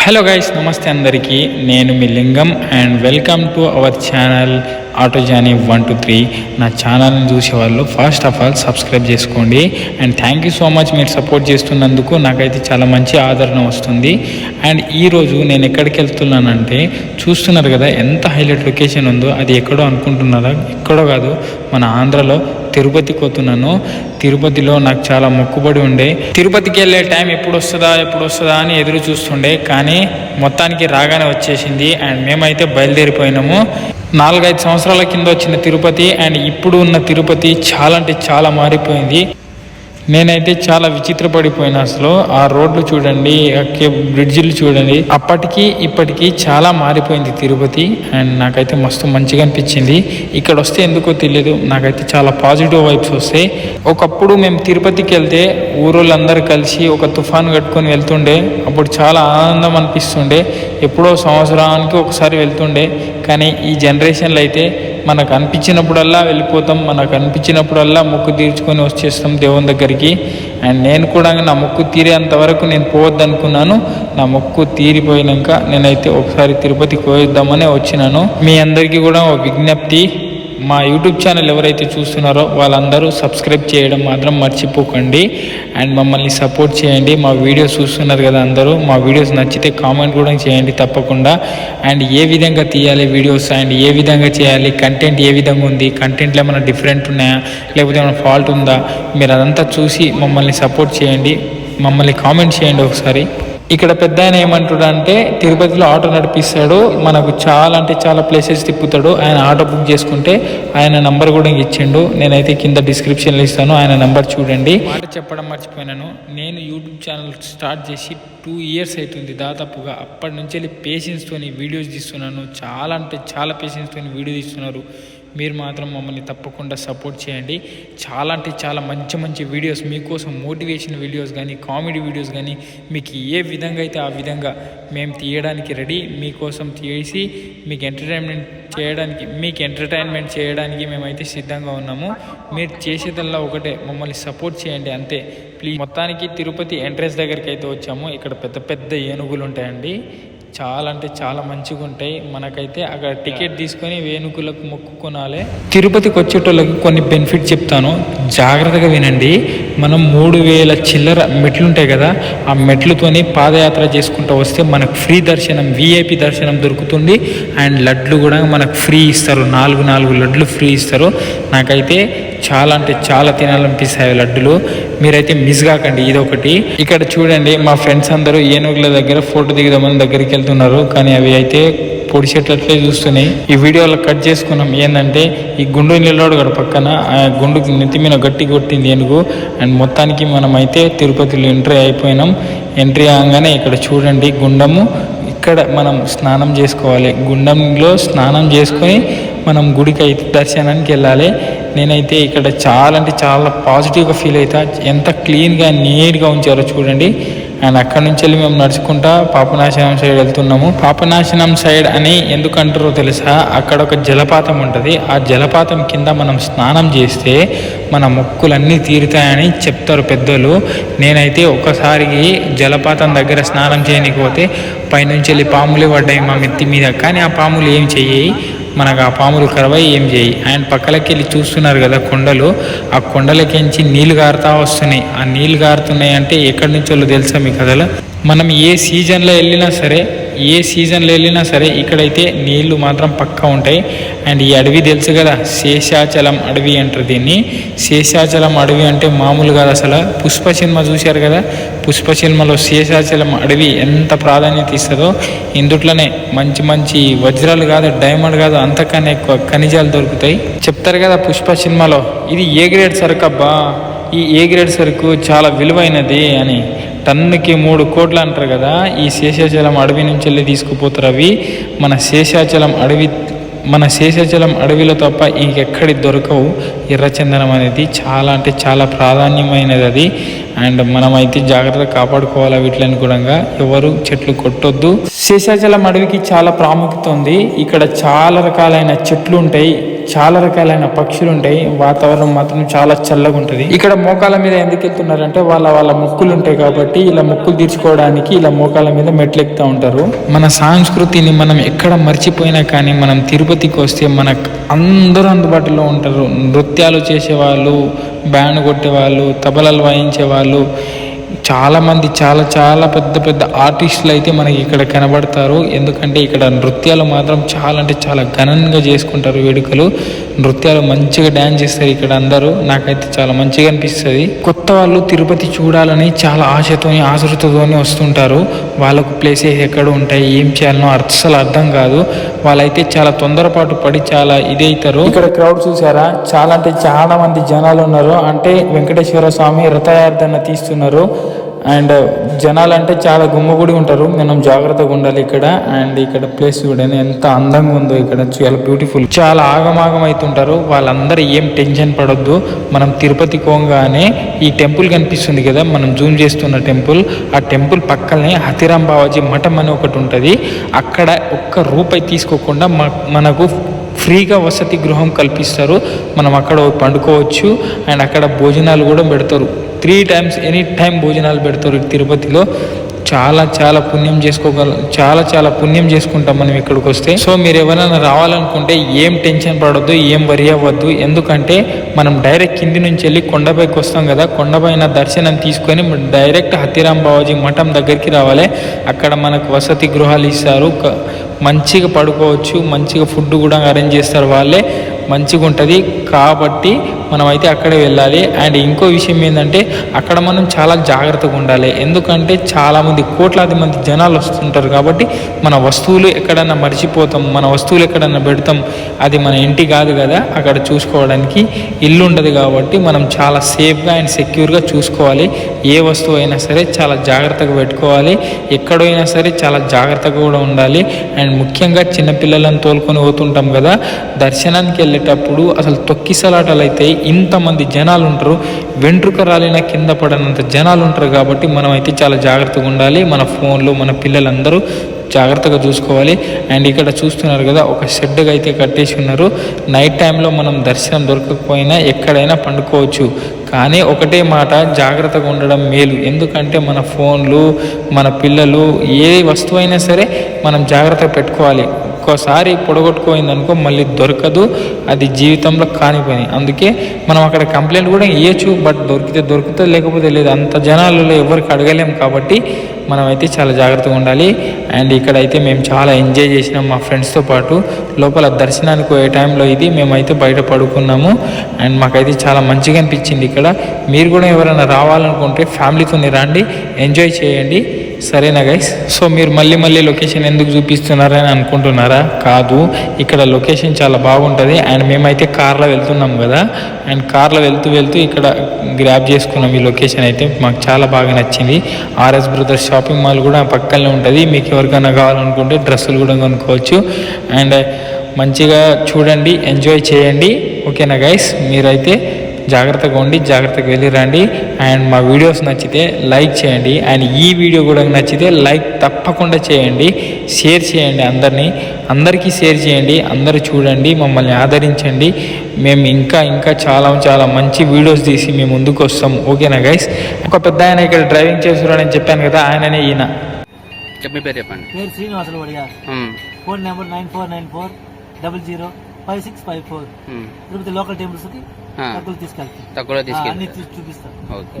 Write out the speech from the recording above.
Hello guys నమస్తే అందరికీ. నేను మీ Lingam and welcome to our channel auto Jani one two three నా ఛానల్ని చూసే వాళ్ళు ఫస్ట్ ఆఫ్ ఆల్ సబ్స్క్రైబ్ చేసుకోండి. And thank you so much మీరు సపోర్ట్ చేస్తున్నందుకు నాకైతే చాలా మంచి ఆదరణ వస్తుంది. అండ్ ఈరోజు నేను ఎక్కడికి వెళ్తున్నానంటే చూస్తున్నారు కదా ఎంత హైలైట్ లొకేషన్ ఉందో అది ఎక్కడో అనుకుంటున్నారా? ఎక్కడో కాదు మన ఆంధ్రలో తిరుపతికి పోతున్నాను. తిరుపతిలో నాకు చాలా మొక్కుబడి ఉండే. తిరుపతికి వెళ్ళే టైం ఎప్పుడు వస్తుందా ఎప్పుడు వస్తుందా అని ఎదురు చూస్తుండే. కానీ మొత్తానికి రాగానే వచ్చేసింది అండ్ మేమైతే బయలుదేరిపోయినాము. నాలుగైదు సంవత్సరాల కింద వచ్చిన తిరుపతి అండ్ ఇప్పుడు ఉన్న తిరుపతి చాలా అంటే చాలా మారిపోయింది. నేనైతే చాలా విచిత్రపడిపోయిన అసలు. ఆ రోడ్లు చూడండి ఆ బ్రిడ్జిలు చూడండి. అప్పటికి ఇప్పటికి చాలా మారిపోయింది తిరుపతి. అండ్ నాకైతే మస్తు మంచిగా అనిపించింది. ఇక్కడ వస్తే ఎందుకో తెలియదు. నాకైతే చాలా పాజిటివ్ వైబ్స్ వస్తాయి ఒకప్పుడు మేము తిరుపతికి వెళ్తే ఊరోళ్ళందరూ కలిసి ఒక తుఫాన్ కట్టుకొని వెళ్తుండే. అప్పుడు చాలా ఆనందం అనిపిస్తుండే. ఎప్పుడో సంవత్సరానికి ఒకసారి వెళ్తుండే. కానీ ఈ జనరేషన్లో అయితే మనకు అనిపించినప్పుడల్లా వెళ్ళిపోతాం మనకు అనిపించినప్పుడల్లా మొక్కు తీర్చుకొని వచ్చేస్తాం దేవుని దగ్గరికి. అండ్ నేను కూడా నా మొక్కు తీరేంత వరకు నేను పోవద్దు అనుకున్నాను నా మొక్కు తీరిపోయినాక నేనైతే ఒకసారి తిరుపతికి పోయిద్దామనే వచ్చినాను. మీ అందరికీ కూడా ఒక విజ్ఞప్తి. మా యూట్యూబ్ ఛానల్ ఎవరైతే చూస్తున్నారో వాళ్ళందరూ సబ్స్క్రైబ్ చేయడం మాత్రం మర్చిపోకండి. అండ్ మమ్మల్ని సపోర్ట్ చేయండి. మా వీడియోస్ చూస్తున్నారు కదా అందరూ మా వీడియోస్ నచ్చితే కామెంట్ కూడా చేయండి తప్పకుండా. అండ్ ఏ విధంగా తీయాలి వీడియోస్ అండ్ ఏ విధంగా చేయాలి కంటెంట్ ఏ విధంగా ఉంది కంటెంట్లో ఏమైనా డిఫరెంట్ ఉన్నాయా లేకపోతే ఏమైనా ఫాల్ట్ ఉందా మీరు అదంతా చూసి మమ్మల్ని సపోర్ట్ చేయండి. మమ్మల్ని కామెంట్ చేయండి ఒకసారి. ఇక్కడ పెద్ద ఆయన ఏమంటాడు అంటే తిరుపతిలో ఆటో నడిపిస్తాడు మనకు చాలా అంటే చాలా ప్లేసెస్ తిప్పుతాడు. ఆయన ఆటో బుక్ చేసుకుంటే ఆయన నంబర్ కూడా ఇచ్చిండు. నేనైతే కింద డిస్క్రిప్షన్లో ఇస్తాను ఆయన నంబర్ చూడండి. మాట చెప్పడం మర్చిపోయినాను. నేను యూట్యూబ్ ఛానల్ స్టార్ట్ చేసి టూ ఇయర్స్ అవుతుంది దాదాపుగా. అప్పటి నుంచి వెళ్ళి పేషెన్స్తో వీడియోస్ తీస్తున్నాను. చాలా అంటే చాలా పేషెన్స్తో వీడియో తీస్తున్నారు. మీరు మాత్రం మమ్మల్ని తప్పకుండా సపోర్ట్ చేయండి. చాలా అంటే చాలా మంచి మంచి వీడియోస్ మీకోసం మోటివేషన్ వీడియోస్ కానీ కామెడీ వీడియోస్ కానీ మీకు ఏ విధంగా అయితే ఆ విధంగా మేము తీయడానికి రెడీ మీకోసం తీసి మీకు ఎంటర్టైన్మెంట్ చేయడానికి మీకు ఎంటర్టైన్మెంట్ చేయడానికి మేమైతే సిద్ధంగా ఉన్నాము. మీరు చేసేదల్లా ఒకటే మమ్మల్ని సపోర్ట్ చేయండి అంతే. ప్లీజ్. మొత్తానికి తిరుపతి ఎంట్రెన్స్ దగ్గరికి అయితే వచ్చాము. ఇక్కడ పెద్ద పెద్ద ఏనుగులు ఉంటాయండి. చాలా అంటే చాలా మంచిగా ఉంటాయి. మనకైతే అక్కడ టికెట్ తీసుకొని వేణుకులకు మొక్కుకోనాలి తిరుపతికి వచ్చేటోళ్ళకి కొన్ని బెనిఫిట్ చెప్తాను. జాగ్రత్తగా వినండి. మనం మూడు వేల చిల్లర మెట్లు ఉంటాయి కదా ఆ మెట్లుతోని పాదయాత్ర చేసుకుంటూ వస్తే మనకు ఫ్రీ దర్శనం విఐపి దర్శనం దొరుకుతుంది. అండ్ లడ్లు కూడా మనకు ఫ్రీ ఇస్తారు. నాలుగు నాలుగు లడ్లు ఫ్రీ ఇస్తారు. నాకైతే చాలా అంటే చాలా తినాలనిపిస్తాయి లడ్డులు. మీరైతే మిస్ కాకండి ఇదొకటి. ఇక్కడ చూడండి మా ఫ్రెండ్స్ అందరూ ఏనుగుల దగ్గర ఫోటో దిగుదామని దగ్గరికి వెళ్తున్నారు. కానీ అవి అయితే పొడిచేటట్లే చూస్తున్నాయి. ఈ వీడియోలో కట్ చేసుకున్నాం. ఏంటంటే ఈ గుండు నిల్లాడు గడ పక్కన. ఆ గుండుకి నెత్తి మీద గట్టి కొట్టింది ఏనుగు. అండ్ మొత్తానికి మనం అయితే తిరుపతిలో ఎంట్రీ అయిపోయినాం. ఎంట్రీ అవగానే ఇక్కడ చూడండి గుండము. ఇక్కడ మనం స్నానం చేసుకోవాలి. గుండంలో స్నానం చేసుకొని మనం గుడికి అయితే దర్శనానికి వెళ్ళాలి. నేనైతే ఇక్కడ చాలా అంటే చాలా పాజిటివ్గా ఫీల్ అవుతా ఎంత క్లీన్గా నీట్గా ఉంచారో చూడండి. అండ్ అక్కడ నుంచి వెళ్ళి మేము నడుచుకుంటా పాపనాశనం సైడ్ వెళ్తున్నాము. పాపనాశనం సైడ్ అని ఎందుకు అంటారో తెలుసా? అక్కడ ఒక జలపాతం ఉంటుంది. ఆ జలపాతం కింద మనం స్నానం చేస్తే మన మొక్కులన్నీ తీరుతాయని చెప్తారు పెద్దలు. నేనైతే ఒకసారికి జలపాతం దగ్గర స్నానం చేయకపోతే పైనుంచి వెళ్ళి పాములు పడ్డాయి మా మెత్తి మీద. కానీ ఆ పాములు ఏం చెయ్యి మనకు ఆ పాములు కరవై ఏం చేయి? అండ్ పక్కలకి వెళ్ళి చూస్తున్నారు కదా కొండలు. ఆ కొండలకించి నీళ్ళు గారుతా వస్తున్నాయి. ఆ నీళ్ళు గారుతున్నాయి అంటే ఎక్కడి నుంచో తెలుసా మీ కథలో? మనం ఏ సీజన్లో వెళ్ళినా సరే ఏ సీజన్లో వెళ్ళినా సరే ఇక్కడైతే నీళ్ళు మాత్రం పక్కా ఉంటాయి. అండ్ ఈ అడవి తెలుసు కదా శేషాచలం అడవి అంటారు దీన్ని. శేషాచలం అడవి అంటే మామూలు కాదు అసలు. పుష్ప సినిమా చూశారు కదా పుష్ప సినిమాలో శేషాచలం అడవి ఎంత ప్రాధాన్యత ఇస్తుందో. ఇందుట్లోనే మంచి మంచి వజ్రాలు కాదు డైమండ్ కాదు అంతకన్నా ఎక్కువ ఖనిజాలు దొరుకుతాయి. చెప్తారు కదా పుష్ప సినిమాలో ఇది ఏ గ్రేడ్ సరుకు అబ్బా ఈ ఏ గ్రేడ్ సరుకు చాలా విలువైనది అని. టన్నుకి మూడు కోట్లు అంటారు కదా ఈ శేషాచలం అడవి నుంచి వెళ్ళి తీసుకుపోతారు అవి. మన శేషాచలం అడవి మన శేషాచలం అడవిలో తప్ప ఇంకెక్కడి దొరకవు. ఎర్రచందనం అనేది చాలా అంటే చాలా ప్రాధాన్యమైనది అది. అండ్ మనమైతే జాగ్రత్తగా కాపాడుకోవాలి వీటిని కూడా ఎవరు చెట్లు కొట్టొద్దు. శేషాచలం అడవికి చాలా ప్రాముఖ్యత ఉంది. ఇక్కడ చాలా రకాలైన చెట్లు ఉంటాయి. చాలా రకాలైన పక్షులు ఉంటాయి. వాతావరణం మాత్రం చాలా చల్లగా ఉంటుంది. ఇక్కడ మోకాల మీద ఎందుకు వెళ్తున్నారంటే వాళ్ళ వాళ్ళ మొక్కులు ఉంటాయి కాబట్టి ఇలా మొక్కులు తీర్చుకోవడానికి ఇలా మోకాల మీద మెట్లు ఎక్కుతూ ఉంటారు. మన సంస్కృతిని మనం ఎక్కడ మర్చిపోయినా కానీ మనం తిరుపతికి వస్తే మనకు అందరూ అందుబాటులో ఉంటారు. నృత్యాలు చేసేవాళ్ళు బ్యాండ్ కొట్టేవాళ్ళు తబలలు వాయించే చాలామంది చాలా చాలా పెద్ద పెద్ద ఆర్టిస్టులు అయితే మనకి ఇక్కడ కనబడతారు. ఎందుకంటే ఇక్కడ నృత్యాలు మాత్రం చాలా అంటే చాలా ఘనంగా చేసుకుంటారు వేడుకలు. నృత్యాలు మంచిగా డ్యాన్స్ చేస్తారు ఇక్కడ అందరూ. నాకైతే చాలా మంచిగా అనిపిస్తుంది. కొత్త వాళ్ళు తిరుపతి చూడాలని చాలా ఆశతోని ఆసృతతోని వస్తుంటారు. వాళ్ళకు ప్లేసెస్ ఎక్కడ ఉంటాయి ఏం చేయాలనో అసలు అర్థం కాదు. వాళ్ళైతే చాలా తొందరపాటు పడి చాలా ఇదైతారు. ఇక్కడ క్రౌడ్ చూసారా? చాలా అంటే చాలా మంది జనాలు ఉన్నారు. అంటే వెంకటేశ్వర స్వామి రథయార్థన తీస్తున్నారు. అండ్ uh, జనాలు అంటే చాలా గుమ్మగుడి ఉంటారు. మనం జాగ్రత్తగా ఉండాలి ఇక్కడ. అండ్ ఇక్కడ ప్లేస్ చూడండి. ఎంత అందంగా ఉందో ఇక్కడ. చాలా బ్యూటిఫుల్ చాలా ఆగమాగం అవుతుంటారు. వాళ్ళందరూ ఏం టెన్షన్ పడొద్దు. మనం తిరుపతి కోంగానే ఈ టెంపుల్ కనిపిస్తుంది కదా. మనం జూమ్ చేస్తున్న టెంపుల్ ఆ టెంపుల్ పక్కనే హతిరాం బావాజీ మఠం అని ఒకటి ఉంటుంది. అక్కడ ఒక్క రూపాయి తీసుకోకుండా మ- మనకు ఫ్రీగా వసతి గృహం కల్పిస్తారు. మనం అక్కడ పండుకోవచ్చు. అండ్ అక్కడ భోజనాలు కూడా పెడతారు. త్రీ టైమ్స్ ఎనీ టైం భోజనాలు పెడతారు తిరుపతిలో. చాలా చాలా పుణ్యం చేసుకోగల చాలా చాలా పుణ్యం చేసుకుంటాం మనం ఇక్కడికి వస్తే. సో మీరు ఎవరైనా రావాలనుకుంటే ఏం టెన్షన్ పడొద్దు ఏం వరి అవ్వద్దు. ఎందుకంటే మనం డైరెక్ట్ కింది నుంచి వెళ్ళి కొండపైకి వస్తాం కదా. కొండపైన దర్శనం తీసుకొని డైరెక్ట్ హతిరాం బావాజీ మఠం దగ్గరికి రావాలి. అక్కడ మనకు వసతి గృహాలు ఇస్తారు. మంచిగా పడుకోవచ్చు మంచిగా ఫుడ్ కూడా అరేంజ్ చేస్తారు వాళ్ళే. మంచిగా ఉంటుంది కాబట్టి మనం అయితే అక్కడే వెళ్ళాలి. అండ్ ఇంకో విషయం ఏంటంటే అక్కడ మనం చాలా జాగ్రత్తగా ఉండాలి. ఎందుకంటే చాలామంది కోట్లాది మంది జనాలు వస్తుంటారు కాబట్టి మన వస్తువులు ఎక్కడన్నా మర్చిపోతాం మన వస్తువులు ఎక్కడన్నా పెడతాం అది మన ఇంటి కాదు కదా. అక్కడ చూసుకోవడానికి ఇల్లు ఉండదు కాబట్టి మనం చాలా సేఫ్గా అండ్ సెక్యూర్గా చూసుకోవాలి. ఏ వస్తువు అయినా సరే చాలా జాగ్రత్తగా పెట్టుకోవాలి. ఎక్కడైనా సరే చాలా జాగ్రత్తగా కూడా ఉండాలి. అండ్ ముఖ్యంగా చిన్నపిల్లలను తోలుకొని పోతుంటాం కదా. దర్శనానికి వెళ్ళేటప్పుడు అసలు తొక్కిసలాటలు అయితే ఇంతమంది జనాలు ఉంటారు వెంట్రుక రాలిన కింద పడనంత జనాలు ఉంటారు కాబట్టి మనం అయితే చాలా జాగ్రత్తగా ఉండాలి. మన ఫోన్లు మన పిల్లలందరూ జాగ్రత్తగా చూసుకోవాలి. అండ్ ఇక్కడ చూస్తున్నారు కదా ఒక షెడ్గా అయితే కట్టేసి ఉన్నారు. నైట్ టైంలో మనం దర్శనం దొరకకపోయినా ఎక్కడైనా పండుకోవచ్చు. కానీ ఒకటే మాట జాగ్రత్తగా ఉండడం మేలు. ఎందుకంటే మన ఫోన్లు మన పిల్లలు ఏ వస్తువు అయినా సరే మనం జాగ్రత్త పెట్టుకోవాలి. ఒక్కోసారి పొడగొట్టుకోయింది అనుకో మళ్ళీ దొరకదు అది జీవితంలో కానిపోయింది. అందుకే మనం అక్కడ కంప్లైంట్ కూడా ఇవ్వచ్చు బట్ దొరికితే దొరుకుతుంది లేకపోతే లేదు అంత జనాలలో ఎవరికి అడగలేం కాబట్టి మనమైతే చాలా జాగ్రత్తగా ఉండాలి. అండ్ ఇక్కడైతే మేము చాలా ఎంజాయ్ చేసినాం మా ఫ్రెండ్స్తో పాటు. లోపల దర్శనానికి పోయే టైంలో ఇది మేమైతే బయట పడుకున్నాము. అండ్ మాకైతే చాలా మంచిగా అనిపించింది ఇక్కడ. మీరు కూడా ఎవరైనా రావాలనుకుంటే ఫ్యామిలీతో రండి ఎంజాయ్ చేయండి. సరేనా గైస్ సో మీరు మళ్ళీ మళ్ళీ లొకేషన్ ఎందుకు చూపిస్తున్నారని అనుకుంటున్నారా? కాదు ఇక్కడ లొకేషన్ చాలా బాగుంటుంది. అండ్ మేమైతే కార్లో వెళ్తున్నాం కదా. అండ్ కార్లో వెళ్తూ వెళ్తూ ఇక్కడ గ్రాప్ చేసుకున్నాం ఈ లొకేషన్ అయితే. మాకు చాలా బాగా నచ్చింది. ఆర్ఎస్ బ్రదర్స్ షాపింగ్ మాల్ కూడా పక్కనే ఉంటుంది. మీకు ఎవరికైనా కావాలనుకుంటే డ్రెస్సులు కూడా కొనుక్కోవచ్చు. అండ్ మంచిగా చూడండి ఎంజాయ్ చేయండి. ఓకేనా గైస్ మీరైతే జాగ్రత్తగా ఉండి జాగ్రత్తగా వెళ్ళి రండి. అండ్ మా వీడియోస్ నచ్చితే లైక్ చేయండి. అండ్ ఈ వీడియో కూడా నచ్చితే లైక్ తప్పకుండా చేయండి. షేర్ చేయండి అందరినీ. అందరికీ షేర్ చేయండి. అందరూ చూడండి మమ్మల్ని ఆదరించండి. మేము ఇంకా ఇంకా చాలా చాలా మంచి వీడియోస్ తీసి మేము ముందుకు వస్తాం. ఓకేనా గైస్ ఒక పెద్ద ఆయన ఇక్కడ డ్రైవింగ్ చేస్తున్నాడని చెప్పాను కదా ఆయననే ఈయన. పేరు చెప్పండి. పేరు శ్రీనివాసులు వడిగా ఉమ్, phone number nine four nine four double zero five six five four. Tirupati local temples కి ఆ, డబ్బులు తీసుకెళ్తాం తక్కువలో ఆ, అన్ని తీసుకెళ్ళి చూ- చూపిస్తాం ఓకే.